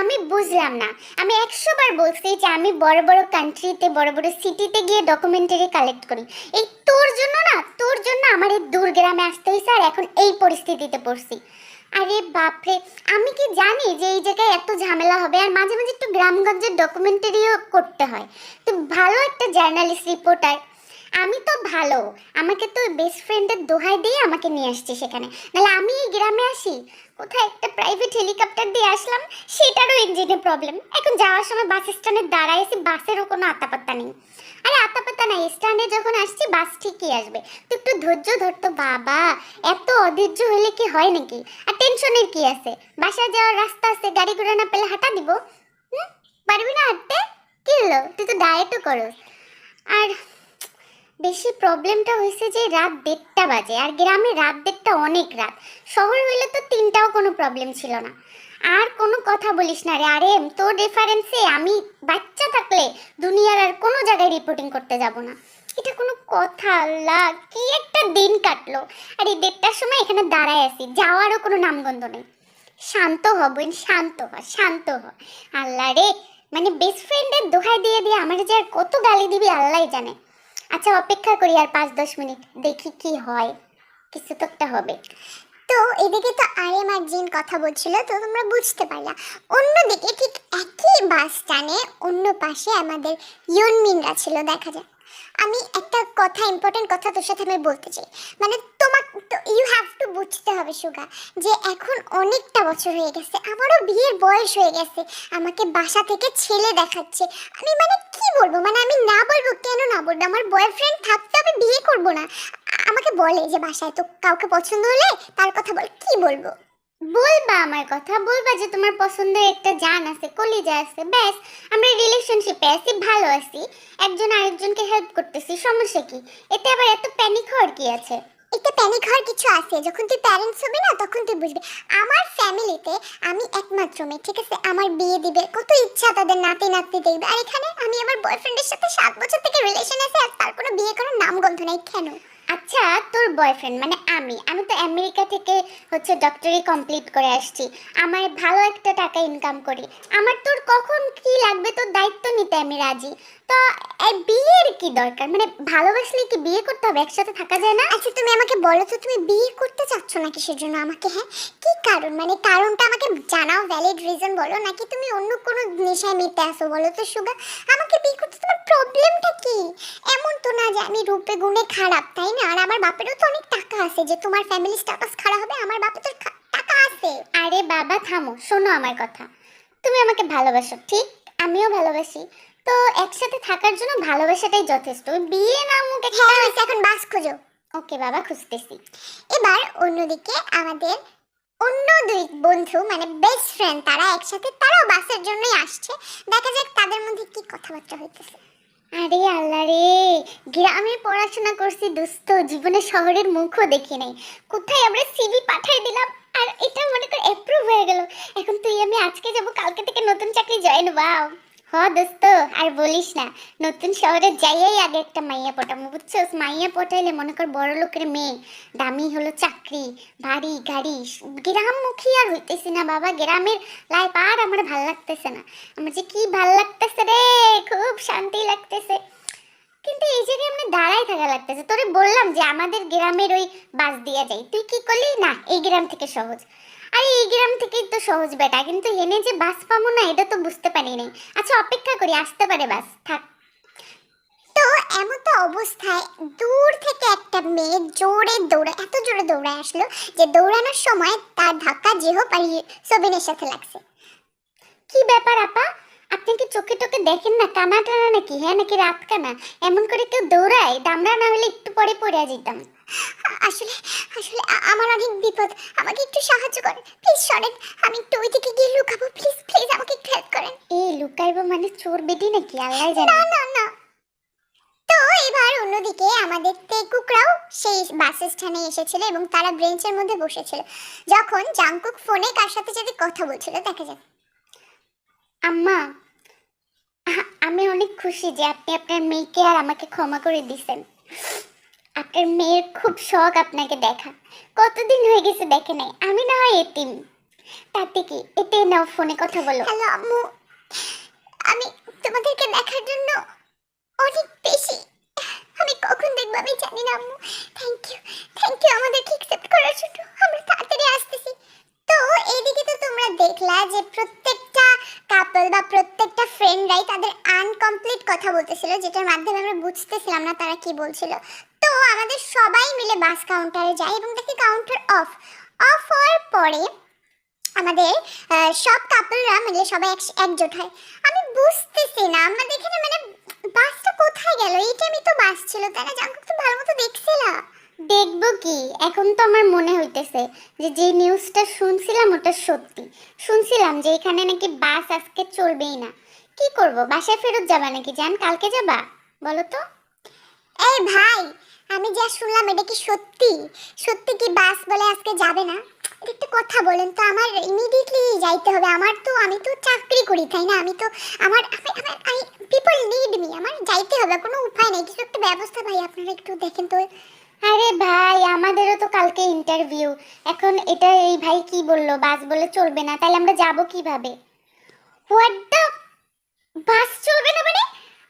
আমি বুঝলাম না। আমি একশো বার বলছি যে আমি বড় বড় কান্ট্রিতে বড় বড় সিটিতে গিয়ে ডকুমেন্টারি কালেক্ট করি। এই তোর জন্য না, তোর জন্য আমার এই দূর গ্রামে আসতে হয়েছে আর এখন এই পরিস্থিতিতে পড়ছি। আরে বাপরে, আমি কি জানি যে এই জায়গায় এত ঝামেলা হবে? আর মাঝে মাঝে একটু গ্রামগঞ্জের ডকুমেন্টারিও করতে হয়। তো ভালো একটা জার্নালিস্ট রিপোর্টার আমি তো ভালো। আমাকে তো বেস্ট ফ্রেন্ডের দোহাই দিয়ে আমাকে নিয়ে আসছে সেখানে। নাহলে আমি এই গ্রামে আসি? কোথায় একটা প্রাইভেট হেলিকপ্টার দিয়ে আসলাম? সেটারও ইঞ্জিনে প্রবলেম এখন যাওয়ার সময় বাস স্ট্যান্ডে দাঁড়াইছি বাসেরও কোনো আতাপাত্তা নেই। আরে আতাপাত্তা নাই স্ট্যান্ডে যখন আসছি বাস ঠিকই আসবে। তো একটু ধৈর্য ধরতো, বাবা। এত অধৈর্য হলে কি হয় নাকি? আর টেনশনের কি আছে? বাসায় যাওয়ার রাস্তা আছে, গাড়ি ঘোড়া না পেলে হাঁটা দিব? হুম? পারবি না হাঁটতে? কি হলো? তুই তো ডায়েটও করো আর বেশি প্রবলেমটা হয়েছে যে রাত দেড়টা বাজে, আর গ্রামে রাত দেড়টা অনেক রাত। শহর হইলে তো তিনটাও কোনো প্রবলেম ছিল না। আর কোনো কথা বলিস না রে, আরে তোর রেফারেন্সে আমি বাচ্চা থাকলে দুনিয়ার আর কোনো জায়গায় রিপোর্টিং করতে যাব না। এটা কোনো কথা আল্লাহ, কি একটা দিন কাটলো। আর এই দেড়টার সময় এখানে দাঁড়ায় আছি, যাওয়ারও কোনো নামগন্ধ নেই। শান্ত হ বোন, শান্ত হ শান্ত হ। আল্লাহ রে মানে বেস্ট ফ্রেন্ডের দোহাই দিয়ে দিয়ে আমার যে আর কত গালি দিবি আল্লাহ জানে। আচ্ছা অপেক্ষা করি আর পাঁচ দশ মিনিট। দেখি কি হয়, কিছু তো একটা হবে। তো এদিকে তো আরেম আর জিন কথা বলছিল, তো তোমরা বুঝতে পারলা। অন্যদিকে ঠিক একই বাস স্ট্যান্ডে অন্য পাশে আমাদের ইয়নমিনরা ছিল, দেখা যায় আমি একটা কথা ইম্পর্টেন্ট কথা তোর সাথে আমি বলতে চাই। মানে তোমার তো ইউ হ্যাভ টু বুঝতে হবে, সুগা, যে এখন অনেকটা বছর হয়ে গেছে, আমারও বিয়ের বয়স হয়ে গেছে, আমাকে বাসা থেকে ছেলে দেখাচ্ছে। আমি মানে কি বলব? মানে আমি না বলব, কেন না বলব? আমার বয়ফ্রেন্ড থাকতে আমি বিয়ে করব না। আমাকে বলে যে বাসায় তো কাউকে পছন্দ হলে তার কথা বল, কি বলব? বলবা আমার কথা, বলবা যে তোমার পছন্দের একটা জান আছে, কলিজা আছে, ব্যাস, আমরা রিলেশনশিপে আছি, ভালো আছি, একজন আরেকজনকে হেল্প করতেছি, সমস্যা কি? এতে আবার এত প্যানিক হওয়ার কি আছে? একটা প্যানিক হওয়ার কিছু আছে, যখন তুই প্যারেন্টস হবি না, তখন তুই বুঝবি, আমার ফ্যামিলিতে আমি একমাত্র মেয়ে, ঠিক আছে? আমার বিয়ে দিবে, কত ইচ্ছা তাদের নাতি নাতনি দেখবে, আর এখানে আমি আমার বয়ফ্রেন্ডের সাথে সাত বছর থেকে রিলেশন আছে, আর তার কোনো বিয়ে করার নাম গন্ধ নাই, কেন? আচ্ছা তোর বয়ফ্রেন্ড মানে আমি আমি তো আমেরিকা থেকে হচ্ছে ডক্টরি কমপ্লিট করে আসছি। আমার ভালো একটা টাকা ইনকাম করি। আমার তোর কখন কি লাগবে? তোর দায়িত্ব নিতে আমি রাজি। তো এই বিয়ের কি দরকার? মানে ভালোবাসলে কি বিয়ে করতে হবে? একসাথে থাকা যায় না? আচ্ছা তুমি আমাকে বলো তো, তুমি বিয়ে করতে চাচ্ছ না কিসের জন্য আমাকে হ্যাঁ? কি কারণ? মানে কারণটা আমাকে জানাও ভ্যালিড রিজন বলো, নাকি তুমি অন্য কোনো নেশায় মেতে আসো বলো তো, সুগা? আমাকে বিয়ে করতে তোমার প্রবলেমটা কি? এমন তো না যে আমি রূপে গুণে খারাপ, তাই না? আর আমার বাপেরও তো অনেক টাকা আছে যে তোমার ফ্যামিলি স্ট্যাটাস খারাপ হবে আমার বাপের তো টাকা আছে। আরে বাবা থামো শোনো আমার কথা। তুমি আমাকে ভালোবাসো ঠিক? আমিও ভালোবাসি। তো একসাথে থাকার জন্য ভালোবাসাটাই যথেষ্ট। বিয়ে নামুক একটা হ্যাঁ হয়েছে, এখন বাস খোঁজো। ওকে বাবা খুঁজতেছি। এবার অন্যদিকে আমাদের অন্য দুই বন্ধু মানে বেস্ট ফ্রেন্ড তারা একসাথে তারাও বাসের জন্যই আসছে। দেখা যাক তাদের মধ্যে কি কথাবার্তা হইতেছে। আরে আল্লাহ রে, গ্রামে পড়াশোনা করছি দোস্ত জীবনে শহরের মুখও দেখি নাই। কোথায় আমরা সিভি পাঠাই দিলাম, আর এটা মনে কর অ্যাপ্রুভ হয়ে গেল। এখন তুই আমি আজকে যাব, কালকে থেকে নতুন চাকরি জয়েন বাও হ দোস্ত, আর বলিস না, নতুন শহরে যাইয়াই আগে একটা মাইয়া পটামো বুঝছস? মাইয়া পটাইলে মনে কর বড় লোকের মেয়ে, দামি হলো চাকরি, বাড়ি, গাড়ি, গ্রামমুখী আর হইতেছি না বাবা, গ্রামের লাইফ আর আমার ভালো লাগতেছে না। আমার যে কি ভালো লাগতেছে রে, খুব শান্তি লাগতেছে। কিন্তু এই জায়গায় এমনি দাঁড়াই থাকা লাগতেছে, তোরে বললাম যে আমাদের গ্রামের ওই বাস দিয়ে যাই, তুই কি করলি? না, এই গ্রাম থেকে সহজ। আরে, এই গ্রাম থেকেই তো সহজ বেটা, কিন্তু এনে যে বাস পাবো না, এটা তো বুঝতে পারি নাই আচ্ছা অপেক্ষা করি, আসতে পারে বাস, থাক। তো এমন তো অবস্থায় দূর থেকে একটা মেয়ে জোরে দৌড়ে এত জোরে দৌড়ায় আসলো যে দৌড়ানোর সময় তার ধাক্কা যেহো আর সবিনের সাথে লাগছে। কি ব্যাপার আপা? আপনি কি চোখে টোকে দেখেন না, কানা টানা নাকি? হ্যাঁ নাকি রাত কানা? এমন করে কেউ দৌড়ায়? দামড়া না হলে একটু পরে পড়ে যেতাম। আসলে আসলে আমার অনেক বিপদ। আমাকে একটু সাহায্য করেন। প্লিজ সরেন। আমি একটু ওই দিকে গিয়ে লুকাবো। প্লিজ প্লিজ আমাকে একটু হেল্প করেন। এই লুকাইবো মানে চোর বেটি নাকি? আল্লাহ জানে। না না। না তো এবার অন্যদিকে আমাদের তেকুকরাও সেই বাস স্ট্যান্ডে এসেছিল এবং তারা ব্রেঞ্চের মধ্যে বসেছিল। যখন জাংকুক ফোনে কার সাথে যদি কথা বলছিল দেখা যায় আম্মা আমি অনেক খুশি যে আপনি আপনার মেয়েকে আর আমাকে ক্ষমা করে দিছেন। আপনার মেয়ের খুব শখ আপনাকে দেখা। কতদিন হয়ে গেছে দেখে নাই। আমি না হয় এতিম। তাতে কি? এতে নাও ফোনে কথা বলো। হ্যালো আম্মু, আমি তোমাদেরকে দেখার জন্য অনেক বেশি। আমি কখন দেখব আমি জানি না আম্মু। থ্যাংক ইউ থ্যাংক ইউ আমাদেরকে অ্যাকসেপ্ট করার জন্য আমরা তাড়াতাড়ি আসতেছি। তো এইদিকে তো তোমরা দেখলা যে প্রত্যেকটা কাপল বা প্রত্যেকটা ফ্রেন্ডরাই তাদের আনকমপ্লিট কথা বলতেছিল, যেটার মাধ্যমে আমরা বুঝতেছিলাম না তারা কি বলছিল। আমাদের সবাই মিলে বাস কাউন্টারে যায় এবং দেখি কাউন্টার অফ অফ হওয়ার পরে আমাদের সব কাপলরা মিলে সবাই একজোট হয়। আমি বুঝতেছি না আমাদের এখানে মানে বাসটা কোথায় গেল? এই টাইমে তো বাস ছিল, তাই না? জাঙ্কুক তো ভালো মতো দেখছিলা। দেখব কি? এখন তো আমার মনে হইতেছে যে যে নিউজটা শুনছিলাম ওটা সত্যি। শুনছিলাম যে এখানে নাকি বাস আজকে চলবেই না। কি করব? বাসায় ফেরত যাবা নাকি? জান, কালকে যাবা? বলো তো। এই ভাই আমি যা শুনলাম, এটা কি সত্যি? সত্যি কি বাস বলে আজকে যাবে না? একটা কথা বলেন তো, আমার ইমিডিয়েটলি যাইতে হবে। আমার তো, আমি তো চাকরি করি, তাই না? আমি তো, আমার আই পিপল নিড মি আমার যাইতে হবে, কোনো উপায় নেই। কিছু একটা ব্যবস্থা ভাই, আপনারা একটু দেখেন তো। আরে ভাই, আমাদেরও তো কালকে ইন্টারভিউ এখন এটা এই ভাই কি বলল, বাস বলে চলবে না, তাহলে আমরা যাব কীভাবে? হোয়াট দ্য বাস চলবে না মানে?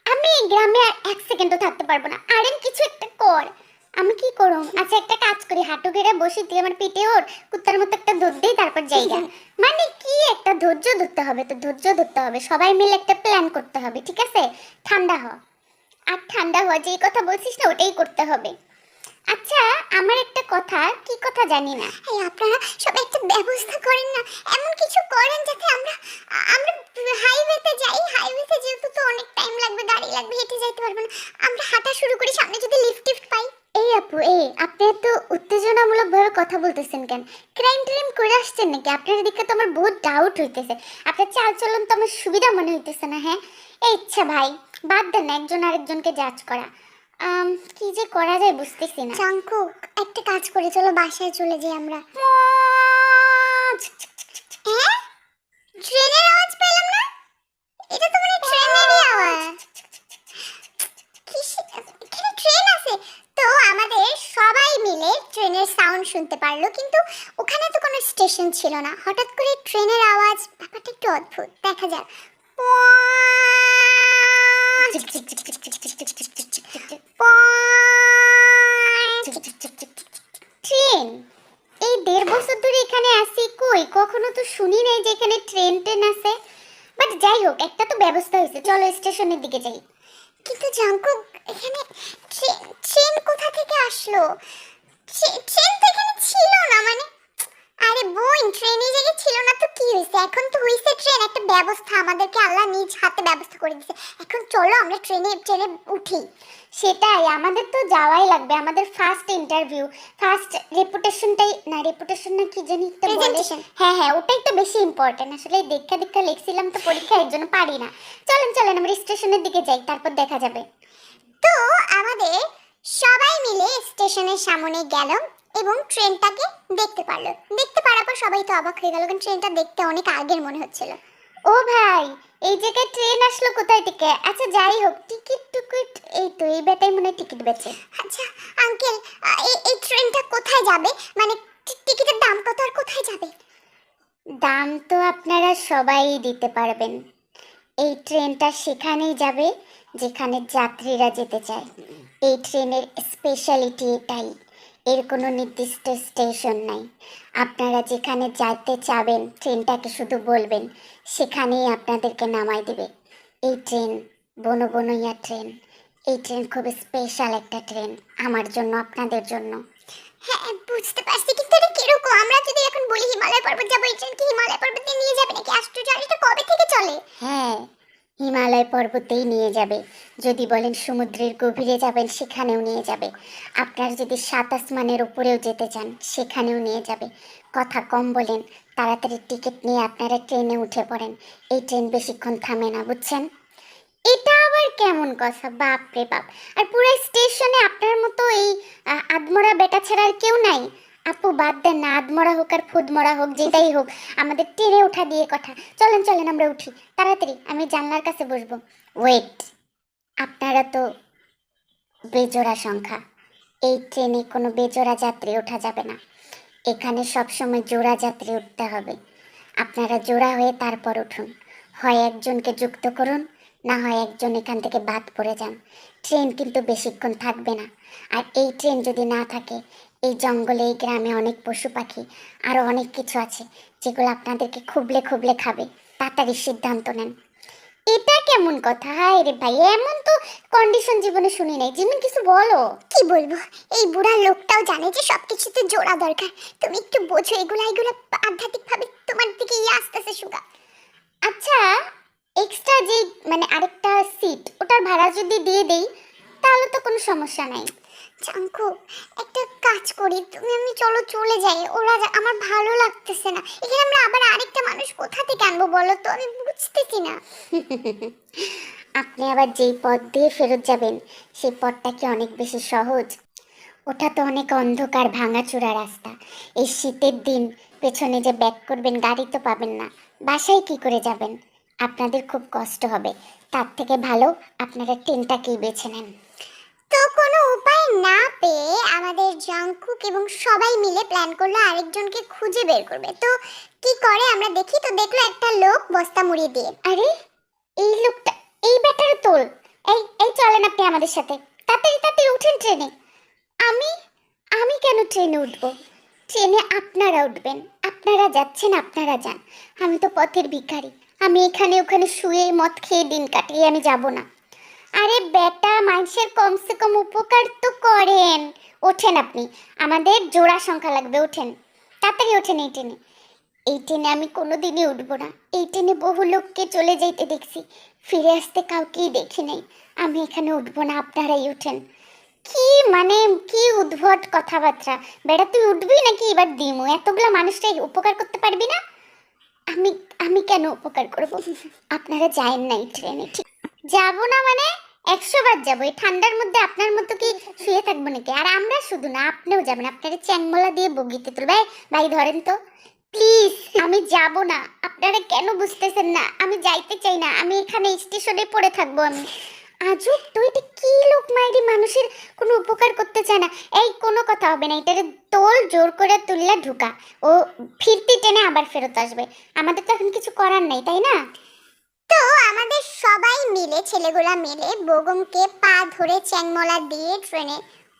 আমি এই গ্রামে আর এক সেকেন্ডও থাকতে পারব না। আরেন কিছু একটা কর। আমি কি করুম? আচ্ছা একটা কাজ করি। হাঁটু গেড়ে বসি তুই আমার পেটে ওর কুত্তার মতো একটা দুধ দিই তারপর জায়গা মানে কি একটা ধৈর্য ধরতে হবে তো? ধৈর্য ধরতে হবে। সবাই মিলে একটা প্ল্যান করতে হবে ঠিক আছে? ঠান্ডা হ। আর ঠান্ডা হওয়া যেই কথা বলছিস না ওটাই করতে হবে। আচ্ছা আমার একটা কথা কি কথা জানি না? এই আপনারা সব একটা ব্যবস্থা করেন না এমন কিছু করেন যাতে আমরা আমরা হাইওয়েতে যাই হাইওয়েতে যেহেতু তো অনেক টাইম লাগবে গাড়ি লাগবে হেঁটে যাইতে পারব না আমরা হাঁটা শুরু করি সামনে যদি লিফট টিফট পাই এই আপু এই আপনি এত উত্তেজনামূলক ভাবে কথা বলতেছেন কেন ক্রাইম ট্রাইম করে আসছেন নাকি? আপনার দিকে তো আমার বহুত ডাউট হইতেছে। আপনার চাল চলন তো আমার সুবিধা মনে হইতেছে না হ্যাঁ? এই ইচ্ছা ভাই, বাদ দেন একজন আরেকজনকে জাজ করা। কি যে করা যায় বুঝতেছি না। চাঙ্কুক একটা কাজ করে চলো, বাসায় চলে যাই আমরা। হ্যাঁ? ট্রেনের আওয়াজ পেলাম না এটা তো মানে ট্রেনেরই আওয়াজ কিসে- এখানে ট্রেন আছে তো আমাদের সবাই মিলে ট্রেনের সাউন্ড শুনতে পারল, কিন্তু ওখানে তো কোনো স্টেশন ছিল না। হঠাৎ করে ট্রেনের আওয়াজ, ব্যাপারটা একটু অদ্ভুত। দেখা যাক। ট্রেন এই দেড় বছর ধরে এখানে আসি কই কখনো তো শুনি নাই যে এখানে ট্রেন ট্রেন আছে বাট যাই হোক একটা তো ব্যবস্থা হয়েছে চলো স্টেশনের দিকে যাই কিন্তু জাঙ্কুক এখানে ট্রেন কোথা থেকে আসলো ট্রেন তো এখানে ছিল না মানে আরে বোন ট্রেন এই জায়গায় ছিল না তো কি হয়েছে? এখন তো হয়েছে ট্রেন একটা ব্যবস্থা আমাদেরকে আল্লাহ নিজ হাতে ব্যবস্থা করে দিয়েছে। এখন চলো আমরা ট্রেনে ট্রেনে উঠি। সেটাই আমাদের তো যাওয়াই লাগবে আমাদের ফার্স্ট ইন্টারভিউ ফার্স্ট রেপুটেশনটাই না রেপুটেশন না কি জানি একটা বলে। হ্যাঁ হ্যাঁ ওটাই তো বেশি ইম্পর্টেন্ট আসলে দেখা দেখা লিখছিলাম তো পরীক্ষা এর জন্য পারি না। চলেন চলেন আমরা স্টেশনের দিকে যাই তারপর দেখা যাবে। তো আমাদের সবাই মিলে স্টেশনের সামনে গেল এবং ট্রেনটাকে দেখতে পারল। দেখতে পারার পর সবাই তো অবাক হয়ে গেল, কারণ ট্রেনটা দেখতে অনেক আগের মনে হচ্ছিল। ও ভাই, এই জায়গায় ট্রেন আসলো কোথায় থেকে? আচ্ছা যাই হোক, টিকিট টুকিট, এই তো, এই বেটাই মনে হয় টিকিট বেচে। আচ্ছা আঙ্কেল এই ট্রেনটা কোথায় যাবে? মানে টিকিটের দাম কত আর কোথায় যাবে? দাম তো আপনারা সবাই দিতে পারবেন। এই ট্রেনটা সেখানেই যাবে, যেখানে যাত্রীরা যেতে চায়। এই ট্রেনের স্পেশালিটি এটাই এর কোনো নির্দিষ্ট স্টেশন নাই। আপনারা যেখানে যেতে চাবেন, ট্রেনটাকে শুধু বলবেন, সেখানেই আপনাদেরকে নামাই দেবে। এই ট্রেন, বনো বনইয়া ট্রেন, এই ট্রেন খুব স্পেশাল একটা ট্রেন, আমার জন্য, আপনাদের জন্য। হ্যাঁ বুঝতে পারছি, কিন্তু এটা কীরকম? আমরা যদি এখন বলি হিমালয় পর্বত যাব, এই ট্রেন কি হিমালয় পর্বতে নিয়ে যাবে নাকি? আশ্চর্য কবে থেকে চলে? হ্যাঁ হিমালয় পর্বতেই নিয়ে যাবে। যদি বলেন সমুদ্রের গভীরে যাবেন, সেখানেও নিয়ে যাবে। আপনার যদি সাত আসমানের উপরেও যেতে চান, সেখানেও নিয়ে যাবে। কথা কম বলেন, তাড়াতাড়ি টিকিট নিয়ে আপনারা ট্রেনে উঠে পড়েন। এই ট্রেন বেশিক্ষণ থামে না, বুঝছেন? এটা আবার কেমন কথা বাপ রে বাপ। আর পুরো স্টেশনে আপনার মতো এই আদমরা বেটা ছাড়া আর কেউ নাই। আপু বাদ দেন না আদমরা হোক আর ফুদমরা হোক, যেটাই হোক, আমাদের টেনে ওঠা দিয়ে কথা। চলেন চলেন, আমরা উঠি। তাড়াতাড়ি, আমি জানলার কাছে বসবো। ওয়েট আপনারা তো বেজোড়া সংখ্যা। এই ট্রেনে কোনো বেজোড়া যাত্রী ওঠা যাবে না। এখানে সবসময় জোড়া যাত্রী উঠতে হবে। আপনারা জোড়া হয়ে তারপর উঠুন। হয় একজনকে যুক্ত করুন, না হয় একজন এখান থেকে বাদ পড়ে যান। ট্রেন কিন্তু বেশিক্ষণ থাকবে না। আর এই ট্রেন যদি না থাকে এই জঙ্গলে এই গ্রামে অনেক পশু পাখি আরও অনেক কিছু আছে যেগুলো আপনাদেরকে খুবলে খুবলে খাবে। তাড়াতাড়ি সিদ্ধান্ত নেন। এটা কেমন কথা? হায় রে ভাই এমন তো কন্ডিশন জীবনে শুনি নাই। জিমিন কিছু বলো। কি বলব? এই বুড়া লোকটাও জানে যে সবকিছুতে জোড়া দরকার। তুমি একটু বোঝো এগুলো এগুলো আধ্যাত্মিকভাবে তোমার দিকে ইয়ে আসতেছে সুগা। আচ্ছা এক্সট্রা যে মানে আরেকটা সিট ওটার ভাড়া যদি দিয়ে দেই তাহলে তো কোনো সমস্যা নাই। চাঙ্কু একটা কাজ করি, তুমি আমি, চলো চলে যাই। ওরা আমার ভালো লাগতেছে না। এখানে আমরা আবার আরেকটা মানুষ কোথা থেকে আনব বলো তো? আমি বুঝতেছি না। আপনি আবার যেই পথ দিয়ে ফেরত যাবেন, সেই পথটা কি অনেক বেশি সহজ? ওটা তো অনেক অন্ধকার, ভাঙাচোরা রাস্তা। এই শীতের দিন, পেছনে যে ব্যাক করবেন, গাড়ি তো পাবেন না। বাসায় কি করে যাবেন? আপনাদের খুব কষ্ট হবে। তার থেকে ভালো, আপনারা ট্রেনটাকেই বেছে নেন। তো কোনো উপায় না পেয়ে আমাদের জাংকুক এবং সবাই মিলে প্ল্যান করল আরেকজনকে খুঁজে বের করবে। তো কি করে আমরা দেখি? তো দেখল একটা লোক বস্তা মুড়িয়ে দিয়ে। আরে, এই লোকটা, এই ব্যাটারে তোল এই এই চলেন আপনি আমাদের সাথে। তাড়াতাড়ি তাড়াতাড়ি উঠেন ট্রেনে। আমি আমি কেন ট্রেনে উঠবো? ট্রেনে আপনারা উঠবেন। আপনারা যাচ্ছেন, আপনারা যান। আমি তো পথের ভিখারি। আমি এখানে ওখানে শুয়ে মদ খেয়ে দিন কাটিয়ে আমি যাব না। আরে বেটা মানুষের কমসে কম উপকার তো করেন। ওঠেন আপনি আমাদের জোড়া সংখ্যা লাগবে ওঠেন। তাড়াতাড়ি ওঠেন এই ট্রেনে এই ট্রেনে আমি কোনোদিনই উঠবো না। এই ট্রেনে বহু লোককে চলে যাইতে দেখছি ফিরে আসতে কাউকেই দেখি নাই। আমি এখানে উঠবো না আপনারাই উঠেন। কি মানে কি উদ্ভট কথাবার্তা। বেটা তুই উঠবি নাকি এবার দিমু? এতগুলো মানুষটাই উপকার করতে পারবি না? আমি আমি কেন উপকার করব? আপনারা যায়েন না এই ট্রেনে ঠিক? যাব না মানে? একশো বার যাব, এই ঠান্ডার মধ্যে আপনার মতো কি শুয়ে থাকব নাকি? আর আমরা শুধু না, আপনিও যাবেন আপনারা চ্যাংমলা দিয়ে বগিতে তুলবে। ভাই ধরেন তো, প্লিজ, আমি যাব না, আপনারা কেন বুঝতেছেন না? আমি যাইতে চাই না, আমি এখানে স্টেশনে পড়ে থাকব আমি। আজব, তো এটা কি লোক মাইরি মানুষের কোনো উপকার করতে চায় না। এই, কোনো কথা হবে না, এটারে তোল জোর করে তুললে ঢুকা। ও ফিরতি টেনে আবার ফেরত আসবে। আমাদের তো এখন কিছু করার নেই, তাই না? তো আমাদের সবাই মিলে, ছেলেগুলা মিলে বগমকে পা ধরে চ্যাংমলা দিয়ে ট্রেনে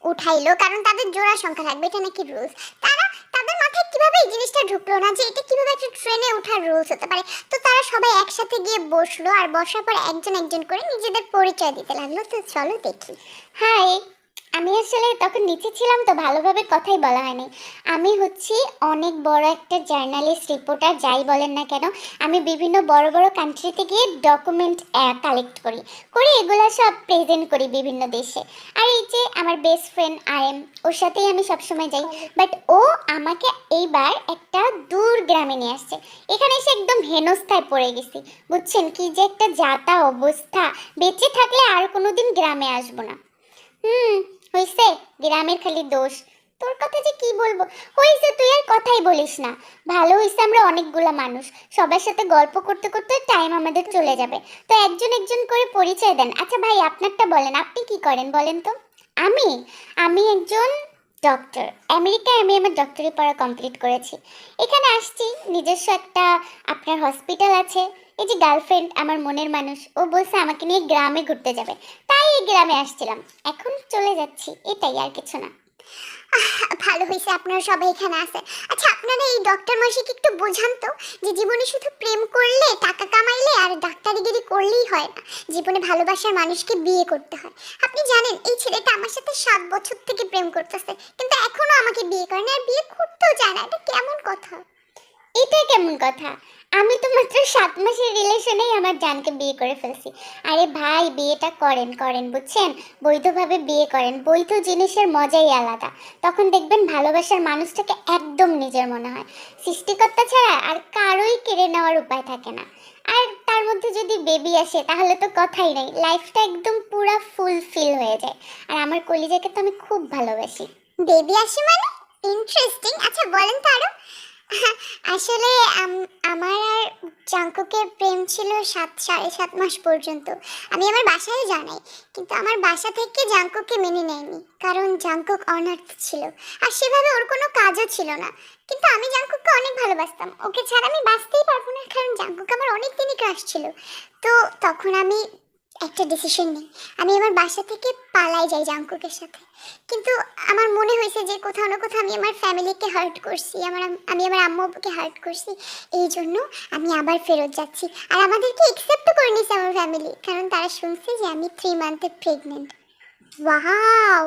উঠাইলো, কারণ তাদের জোড়া সংখ্যা লাগবে এটা নাকি রুলস তারা, তাদের মাথায় কীভাবে এই জিনিসটা ঢুকলো না যে এটা কীভাবে একটা ট্রেনে ওঠার রুলস হতে পারে? তো তারা সবাই একসাথে গিয়ে বসল, আর বসার পর একজন একজন করে নিজেদের পরিচয় দিতে লাগল। তো চলো দেখি। হাই আমি আসলে তখন নিচে ছিলাম তো ভালোভাবে কথাই বলা হয়নি। আমি হচ্ছি অনেক বড় একটা জার্নালিস্ট রিপোর্টার যাই বলেন না কেন, আমি বিভিন্ন বড় বড় কান্ট্রিতে গিয়ে ডকুমেন্ট কালেক্ট করি। করে এগুলো সব প্রেজেন্ট করি বিভিন্ন দেশে। আর এই যে আমার বেস্ট ফ্রেন্ড আই এম ওর সাথেই আমি সবসময় যাই। বাট ও আমাকে এইবার একটা দূর গ্রামে নিয়ে আসছে। এখানে এসে একদম হেনস্থায় পড়ে গেছি। বুঝছেন কি যে একটা যাতা অবস্থা। বেঁচে থাকলে আর কোনোদিন গ্রামে আসব না। হুম হইছে? গ্রামের খালি দোষ। তোর কথা যে কি বলব? হইছে, তুই আর কথাই বলিস না। ভালো হইছে আমরা অনেকগুলা মানুষ। সবার সাথে গল্প করতে করতে টাইম আমাদের চলে যাবে। তো একজন একজন করে পরিচয় দেন। আচ্ছা ভাই, আপনারটা বলেন। আপনি কি করেন বলেন তো? আমি? আমি একজন ডক্টর আমেরিকায় আমি আমার ডক্টরি পড়া কমপ্লিট করেছি। এখানে আসছি, নিজস্ব একটা আপনার হসপিটাল আছে, এই যে গার্লফ্রেন্ড আমার মনের মানুষ, ও বলছে আমাকে নিয়ে গ্রামে ঘুরতে যাবে। তাই এই গ্রামে আসছিলাম। এখন চলে যাচ্ছি, এটাই আর কিছু না। ভালো হয়েছে, আপনারা সবাই এখানে আছে। আচ্ছা আপনারা এই ডক্টর মাসিকে একটু বোঝান তো, যে জীবনে শুধু প্রেম করলে টাকা কামাইলে আর ডাক্তারিগিরি করলেই হয় না, জীবনে ভালোবাসার মানুষকে বিয়ে করতে হয়। আপনি জানেন, এই ছেলেটা আমার সাথে সাত বছর থেকে প্রেম করতেছে, কিন্তু এখনও আমাকে বিয়ে করে না, আর বিয়ে করতেও চায় না, এটা কেমন কথা? এটা কেমন কথা? আমি তো মাত্র সাত মাসের রিলেশনেই আমার জানকে বিয়ে করে ফেলছি। আরে ভাই, বিয়েটা করেন করেন, বুঝছেন? বৈধভাবে বিয়ে করেন। বৈধ জিনিসের মজাই আলাদা। তখন দেখবেন ভালোবাসার মানুষটাকে একদম নিজের মনে হয়। সৃষ্টিকর্তা ছাড়া আর কারোই কেড়ে নেওয়ার উপায় থাকে না। আর তার মধ্যে যদি বেবি আসে, তাহলে তো কথাই নেই। লাইফটা একদম পুরা ফুলফিল হয়ে যায়। আর আমার কলিজাকে তো আমি খুব ভালোবাসি। বেবি আসে মানে? ইন্টারেস্টিং আচ্ছা বলেন তো আরও। আসলে আমার আর জাঙ্কুকের প্রেম ছিল সাত সাড়ে সাত মাস পর্যন্ত। আমি আমার বাসায় জানাই, কিন্তু আমার বাসা থেকে জাঙ্কুককে মেনে নেয়নি, কারণ জাঙ্কুক অনার্থ ছিল, আর সেভাবে ওর কোনো কাজও ছিল না। কিন্তু আমি জাঙ্কুককে অনেক ভালোবাসতাম। ওকে ছাড়া আমি বাঁচতেই পারব না, কারণ জাঙ্কুক আমার অনেক দিনই ক্রাশ ছিল। তো তখন আমি একটা ডিসিশন নিই। আমি আমার বাসা থেকে পালাই যাই জাঙ্কুকের সাথে। কিন্তু আমার মনে হয়েছে যে কোথাও না কোথাও আমি আমার ফ্যামিলিকে হার্ট করছি, আমার আমি আমার আম্মুকে হার্ট করছি। এই জন্য আমি আবার ফেরত যাচ্ছি। আর আমাদেরকে একসেপ্ট করে নিয়েছে আমার ফ্যামিলি কারণ তারা শুনছে যে আমি থ্রি মান্থে প্রেগনেন্ট ওয়াও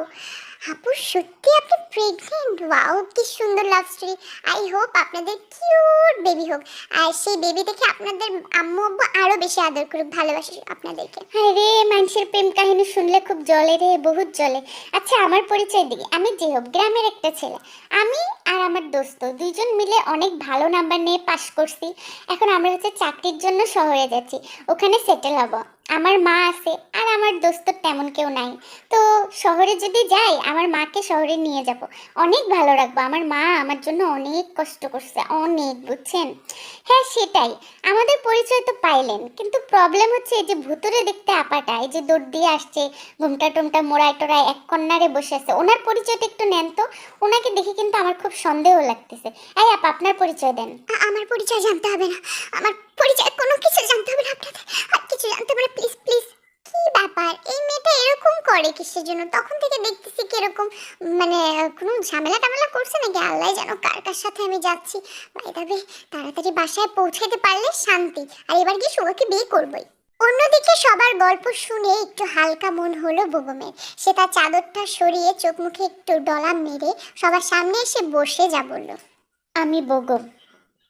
আপু, সত্যি আপনি প্রেগনেন্ট ওয়াও কি সুন্দর লাভ স্টোরি আই হোপ আপনাদের কিউট বেবি হোক। আর সেই বেবি দেখে আপনাদের আম্মু আব্বু আরও বেশি আদর করুক, ভালোবাসে আপনাদেরকে। রে মানুষের প্রেম কাহিনী শুনলে খুব জলে রে, বহুত জলে আচ্ছা আমার পরিচয় দিই আমি যে হোক গ্রামের একটা ছেলে। আমি আর আমার দোস্ত দুইজন মিলে অনেক ভালো নাম্বার নিয়ে পাশ করছি। এখন আমরা হচ্ছে চাকরির জন্য শহরে যাচ্ছি। ওখানে সেটেল হব। আমার মা আছে আর আমার দোস্ত তেমন কেউ নাই। তো শহরে যদি যাই, আমার মাকে শহরে নিয়ে যাব। অনেক ভালো রাখব। আমার মা আমার জন্য অনেক কষ্ট করছে, অনেক, বুঝছেন? হ্যাঁ সেটাই। আমাদের পরিচয় তো পাইলেন, কিন্তু প্রবলেম হচ্ছে এই যে ভুতুরে দেখতে আপাটা, এই যে দৌড় দিয়ে আসছে, ঘুমটা টুমটা মোড়ায় টোড়ায় এক কন্যারে বসে আছে। ওনার পরিচয়টা একটু নেন তো। ওনাকে দেখে কিন্তু আমার খুব সন্দেহ লাগতেছে। এই আপা, আপনার পরিচয় দেন। আমার পরিচয় জানতে হবে না। আমার পরিচয়, কোনো কিছু জানতে হবে আপনাদের। আর কিছু জানতে হবে প্লিজ প্লিজ কি ব্যাপার? এই মেয়েটা এরকম করে কিসের জন্য? তখন থেকে দেখতেছি কীরকম মানে কোনো ঝামেলা টামেলা করছে নাকি? আল্লাহ জানো কার কার সাথে আমি যাচ্ছি। বাইদাবে তাড়াতাড়ি বাসায় পৌঁছাতে পারলে শান্তি। আর এবার গিয়ে সুগাকে বিয়ে করবই। অন্যদিকে সবার গল্প শুনে একটু হালকা মন হলো বুবমের সে তার চাদরটা সরিয়ে চোখ মুখে একটু ডলা মেরে সবার সামনে এসে বসে যা বলল, আমি বগম,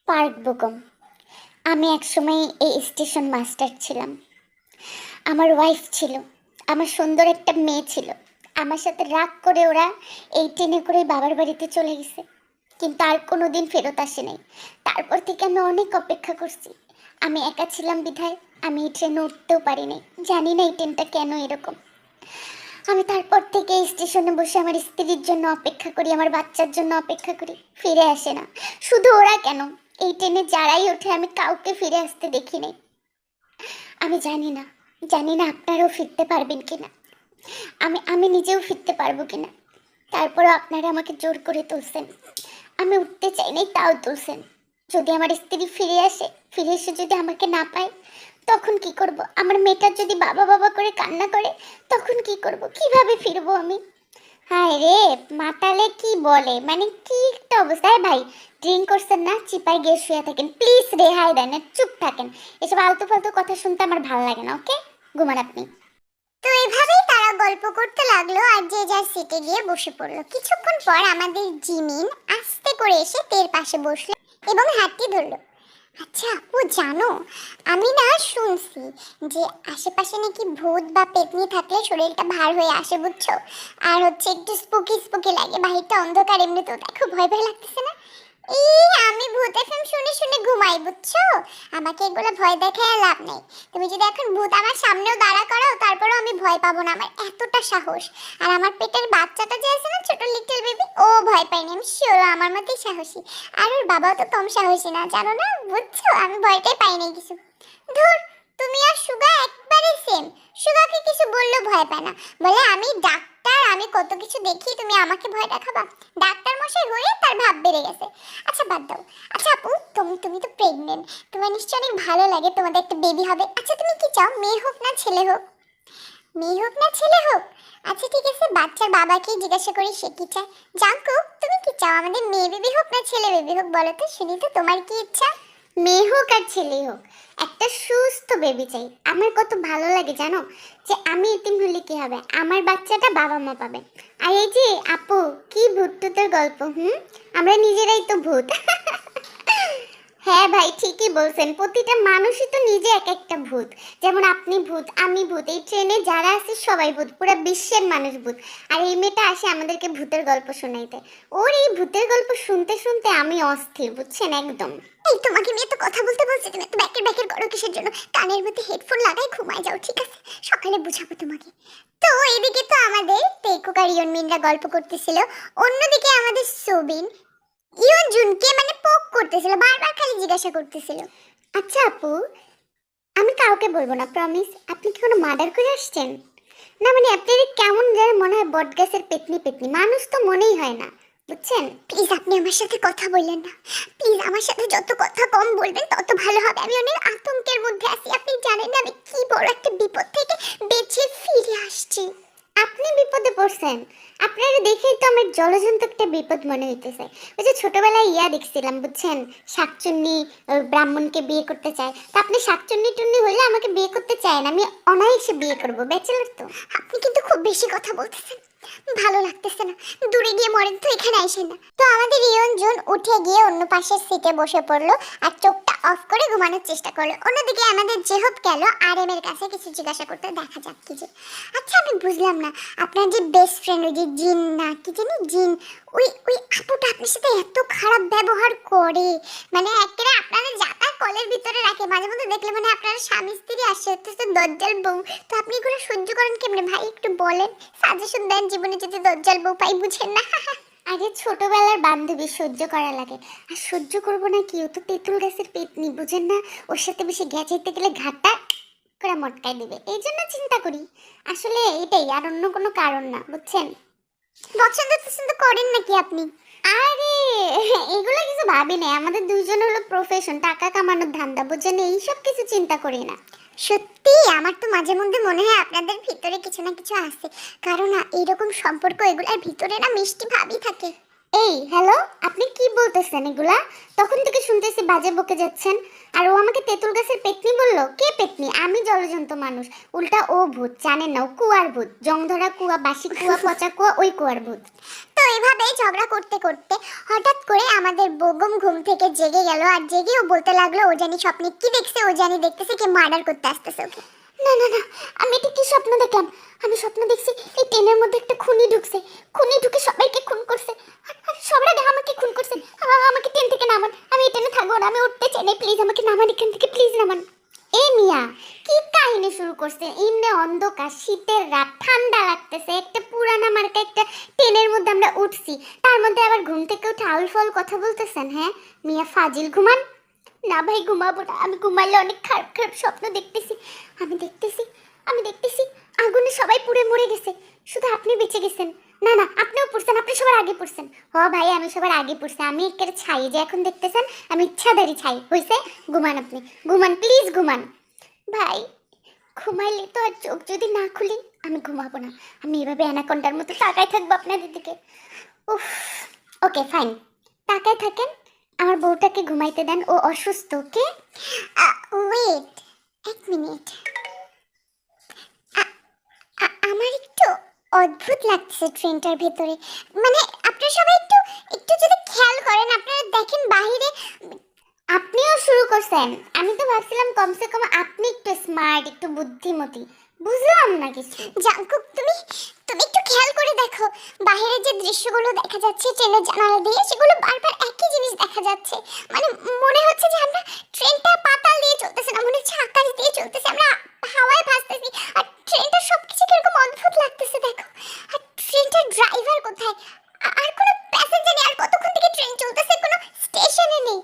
পার্ক বগম। আমি একসময় এই স্টেশন মাস্টার ছিলাম। আমার ওয়াইফ ছিল, আমার সুন্দর একটা মেয়ে ছিল। আমার সাথে রাগ করে ওরা এই ট্রেনে করে বাবার বাড়িতে চলে গেছে। কিন্তু আর কোনো দিন ফেরত আসে নাই। তারপর থেকে আমি অনেক অপেক্ষা করছি। আমি একা ছিলাম বিধায় আমি এই ট্রেনে উঠতেও পারিনি জানি না এই ট্রেনটা কেন এরকম। আমি তারপর থেকে এই স্টেশনে বসে আমার স্ত্রীর জন্য অপেক্ষা করি, আমার বাচ্চার জন্য অপেক্ষা করি। ফিরে আসে না। শুধু ওরা কেন? এই ট্রেনে যারাই ওঠে, আমি কাউকে ফিরে আসতে দেখি নাই। আমি জানি না জানি না আপনারাও ফিরতে পারবেন কিনা আমি আমি নিজেও ফিরতে পারব কিনা তারপরও আপনারা আমাকে জোর করে তুলছেন। আমি উঠতে চাই নাই, তাও তুলছেন। যদি আমার স্ত্রী ফিরে আসে, ফিরে এসে যদি আমাকে না পায়, তখন কি করব? আমার মেয়েটার যদি বাবা বাবা করে কান্না করে, তখন কি করব? কীভাবে ফিরবো আমি? হায় রে মাতালে কি বলে? মানে কি একটা অবস্থায় ভাই ড্রিঙ্ক করছেন না চিপায় গিয়ে শুয়ে থাকেন। প্লিজ রেহাই দেন না, চুপ থাকেন। এসব আলতু ফালতু কথা শুনতে আমার ভালো লাগে না ওকে ঘুমান আপনি। তো এভাবেই তারা গল্প করতে লাগল আর যে যার সিটে গিয়ে বসে পড়ল। কিছুক্ষণ পর আমাদের জিমিন আস্তে করে এসে তের পাশে বসল এবং হাতটি ধরলো। আচ্ছা আপু জানো, আমি না শুনছি যে আশেপাশে নাকি ভূত বা পেতনি থাকলে শরীরটা ভার হয়ে আসে, বুঝছ? আর হচ্ছে একটু স্পুকি স্পুকি লাগে বাহিরটা অন্ধকার, এমনিতেও দেখো ভয় ভয় লাগতেছে না? আমি ভূত এফএম শুনে শুনে ঘুমাই, বুঝছ? আমাকে এগুলো ভয় দেখায় লাভ নেই। তুমি যদি এখন ভূত আমার সামনেও দাঁড়া করাও, তারপরেও আমি ভয় পাবো না। আমার এতটা সাহস। আর আমার পেটের বাচ্চাটা যে আছে না, ছোট লিটল বেবি ও ভয় পায়নি, আমি শিওর আমার মতে সাহসী। আর ওর বাবাও তো কম সাহসী না, জানো না? বুঝছ? আমি ভয়টাই পাইনি কিছু। ধুর তুমি আর সুগা একবারে সেম সুগাকে কিছু বললেও ভয় পায় না। বলে, আমি ডাক্তার, আমি কত কিছু দেখি, তুমি আমাকে ভয় দেখাবা? ডাক্তার মশাই হয়ে তার ভাব বেড়ে গেছে। আচ্ছা বাদ দাও। আচ্ছা আপু, তুমি তুমি তো প্রেগনেন্ট তোমার নিশ্চয়ই অনেক ভালো লাগে, তোমাদের একটা বেবি হবে। আচ্ছা তুমি কি চাও, মেয়ে হোক না ছেলে হোক? মেয়ে হোক না ছেলে হোক? আচ্ছা ঠিক আছে, বাচ্চার বাবাকে জিজ্ঞাসা করি, সে কি চায়? জাঙ্কু তুমি কি চাও, আমাদের মেয়ে বেবি হোক না ছেলে বেবি হোক, বলো তো, শুনি তো, তোমার কি ইচ্ছা? মেয়ে হোক আর ছেলে হোক, একটা সুস্থ বেবি চাই। আমার কত ভালো লাগে জানো? যে আমি এতিম হলে কি হবে? আমার বাচ্চাটা বাবা মা পাবে। আর এই যে, আপু, কি ভূত গল্প, হুম? আমরা নিজেরাই তো ভূত। হ্যাঁ ভাই, ঠিকই বলছেন। প্রতিটা মানুষই তো নিজে এক একটা ভূত। যেমন আপনি ভূত, আমি ভূত, এই ট্রেনে যারা আছে সবাই ভূত, পুরো বিশ্বের মানুষ ভূত। আর এই মেয়েটা আসে আমাদেরকে ভূতের গল্প শোনাইতে। ওর এই ভূতের গল্প শুনতে শুনতে আমি অস্থির, বুঝছেন একদম। এই তোমাকে নিয়ে তো কথা বলতে বলছি তুমি তো ব্যাকের ব্যাকের করো কিসের জন্য? কানের মধ্যে হেডফোন লাগাই ঘুমায় যাও, ঠিক আছে? সকালে বুঝাবো তোমাকে। তো এদিকে তো আমাদের পেকুকার ইয়নমিনরা গল্প করতেছিল, অন্যদিকে আমাদের সোবিন ইয়ঞ্জুনকে মানে পোক করতেছিল বারবার খালি জিজ্ঞাসা করতেছিল। আচ্ছা আপু আমি কাউকে বলব না প্রমিস আপনি কি কোনো মার্ডার করে আসছেন? না মানে আপনার কেমন যেন মনে হয় বট গাছের পেতনি পেতনি মানুষ তো মনেই হয় না বুঝছেন? প্লিজ আপনি আমার সাথে কথা বললেন না। প্লিজ আমার সাথে যত কথা কম বলবেন তত ভালো হবে। আমি অনেক আতঙ্কের মধ্যে আছি আপনি জানেন না আমি কি বড় একটা বিপদ থেকে বেঁচে ফিরে আসছি। আপনি বিপদে পড়ছেন। আপনারা দেখেই তো আমার জলজন্ত একটা বিপদ মনে হইতেছে। ওই যে ছোটবেলায় ইয়া দেখছিলাম, বুঝছেন? শাকচুন্নি ব্রাহ্মণকে বিয়ে করতে চায়। তা আপনি শাকচুন্নি টুন্নি হইলে আমাকে বিয়ে করতে চায় না, আমি অনায়াসে বিয়ে করব, ব্যাচেলার তো। আপনি কিন্তু খুব বেশি কথা বলতেছেন। ভালো লাগতেছে না। দূরে গিয়ে মরেন তো এখানে আসেন না। তো আমাদের ইয়নজন উঠে গিয়ে অন্য পাশের সিটে বসে পড়ল আর চোখটা অফ করে ঘুমানোর চেষ্টা করল। অন্যদিকে আমাদের জেহব গেল আর এম এর কাছে কিছু জিজ্ঞাসা করতে দেখা যাক কি যে। আচ্ছা আমি বুঝলাম না, আপনার যে বেস্ট ফ্রেন্ড ওই যে জিন না, কি জানি জিন, ওই ওই আপুটা আপনার সাথে এত খারাপ ব্যবহার করে। মানে একেবারে আপনাদের যাতা কলের ভিতরে রাখে, মাঝে মধ্যে দেখলে মানে আপনার স্বামী স্ত্রী আসে তো দজ্জাল বউ। তো আপনি এগুলো সহ্য করেন কেমনে? ভাই, একটু বলেন সাজেশন দেন জীবনে যদি দজ্জাল বউ পাই, বুঝেন না। আগে ছোটবেলার বান্ধবী সহ্য করা লাগে। আর সহ্য করব না কি? ও তো তেঁতুল গাছের পেতনি বুঝেন না? ওর সাথে বেশি গেঁচাইতে গেলে ঘাটটা করে মটকাই দিবে। এই জন্য চিন্তা করি। আসলে এটাই, আর অন্য কোনো কারণ না, বুঝছেন? পছন্দ পছন্দ করেন নাকি আপনি? আরে, এগুলো কিছু ভাবি না আমাদের দুইজন হলো প্রফেশন টাকা কামানোর ধান্দা বুঝছেন এইসব কিছু চিন্তা করি না। সত্যি আমার তো মাঝে মধ্যে মনে হয় আপনাদের ভিতরে কিছু না কিছু আছে কারণ এরকম সম্পর্ক এগুলোর ভিতরে না মিষ্টি ভাবই থাকে। এই হ্যালো আপনি কি বলতেছেন এগুলা? তখন থেকে শুনতেছি বাজে বকে যাচ্ছেন। আর ও আমাকে তেঁতুল গাছের পেতনি বলল? কে পেতনি? আমি জলজন্ত মানুষ। উল্টা ও ভূত জানেন না, ও কুয়ার ভূত। জং ধরা কুয়া বাসি কুয়া, পচা কুয়া, ওই কুয়ার ভূত। তো এভাবে ঝগড়া করতে করতে হঠাৎ করে আমাদের বগম ঘুম থেকে জেগে গেল। আর জেগে ও বলতে লাগল, ও জানি স্বপ্নে কি দেখছে, ও জানি দেখতেছে কি মার্ডার করতে আসতেছে ওকে। না না না, আমি এটা কি স্বপ্ন দেখলাম? আমি স্বপ্ন দেখছি এই ট্রেনের মধ্যে একটা খুনি ঢুকছে। খুনি ঢুকে সবাইকে খুন করছে। সবার আগে আমাকে খুন করছে। আমাকে ট্রেন থেকে নামান। আমি ট্রেনে থাকব না, আমি উঠতে চাই না প্লিজ আমাকে নামান, এখান থেকে প্লিজ নামান। এ মিয়া, কি কাহিনী শুরু করছে? ইমনে অন্ধকার, শীতের রাত, ঠান্ডা লাগতেছে, একটা পুরানা মার্কা একটা ট্রেনের মধ্যে আমরা উঠছি। তার মধ্যে আবার ঘুম থেকে উঠে আউল ফল কথা বলতেছেন হ্যাঁ? মিয়া ফাজিল, ঘুমান। না ভাই ঘুমাবো না। আমি ঘুমালে অনেক খারাপ খারাপ স্বপ্ন দেখতেছি। আমি দেখতেছি আমি দেখতেছি আগুনে সবাই পুড়ে মরে গেছে। শুধু আপনি বেঁচে গেছেন। না না, আপনিও পড়ছেন, আপনি সবার আগে পড়ছেন। হ ভাই, আমি সবার আগে পড়ছি। আমি একের ছাই, যে এখন দেখতেছেন, আমি ইচ্ছাধারী ছাই। হয়েছে ঘুমান আপনি। ঘুমান প্লিজ ঘুমান। ভাই, ঘুমাইলে তো আর চোখ যদি না খুলি, আমি ঘুমাবো না। আমি এভাবে অ্যানাকন্ডার মতো তাকায় থাকব আপনাদের দিকে। উফ, ওকে ফাইন তাকায় থাকেন আমার বউটাকে ঘুমাইতে দেন, ও অসুস্থ কে ওয়েট এক মিনিট আমার একটু অদ্ভুত লাগছে ট্রেনটার ভেতরে। মানে আপনারা সবাই একটু একটু যদি খেয়াল করেন, আপনারা দেখেন বাইরে আপনিও শুরু করছেন। আমি তো ভাবছিলাম কমসে কম আপনি একটু স্মার্ট একটু বুদ্ধিমতী। বুঝলাম না কিছু। জাঙ্কুক, তুমি তুমি একটু খেয়াল দেখো, বাইরের যে দৃশ্যগুলো দেখা যাচ্ছে, ট্রেনের জানালা দিয়ে, সেগুলো বারবার একই জিনিস দেখা যাচ্ছে। মানে মনে হচ্ছে যে আমরা ট্রেনটা পাতাল দিয়ে চলতেছে না, মনে হচ্ছে আকাশ দিয়ে চলতেছে, আমরা হাওয়ায় ভাসতেছি। আর ট্রেনটা সবকিছু কীরকম অদ্ভুত লাগতেছে, দেখো। আর ট্রেনটার ড্রাইভার কোথায়? আর কোনো প্যাসেঞ্জার আর কতক্ষণ থেকে ট্রেন চলতেছে, কোনো স্টেশনে নেই।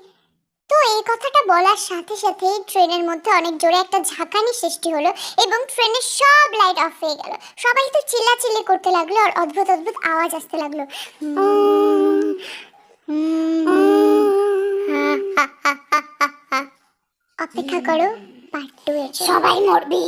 তো এই কথাটা বলার সাথে সাথে ট্রেনের মধ্যে অনেক জোরে একটা ঝাঁকানি সৃষ্টি হলো, এবং ট্রেনের সব লাইট অফ হয়ে গেল। সবাই তো চিল্লাচিল্লি করতে লাগল আর অদ্ভুত অদ্ভুত আওয়াজ আসতে লাগল। অপেক্ষা করো পার্ট টু সবাই মরবি।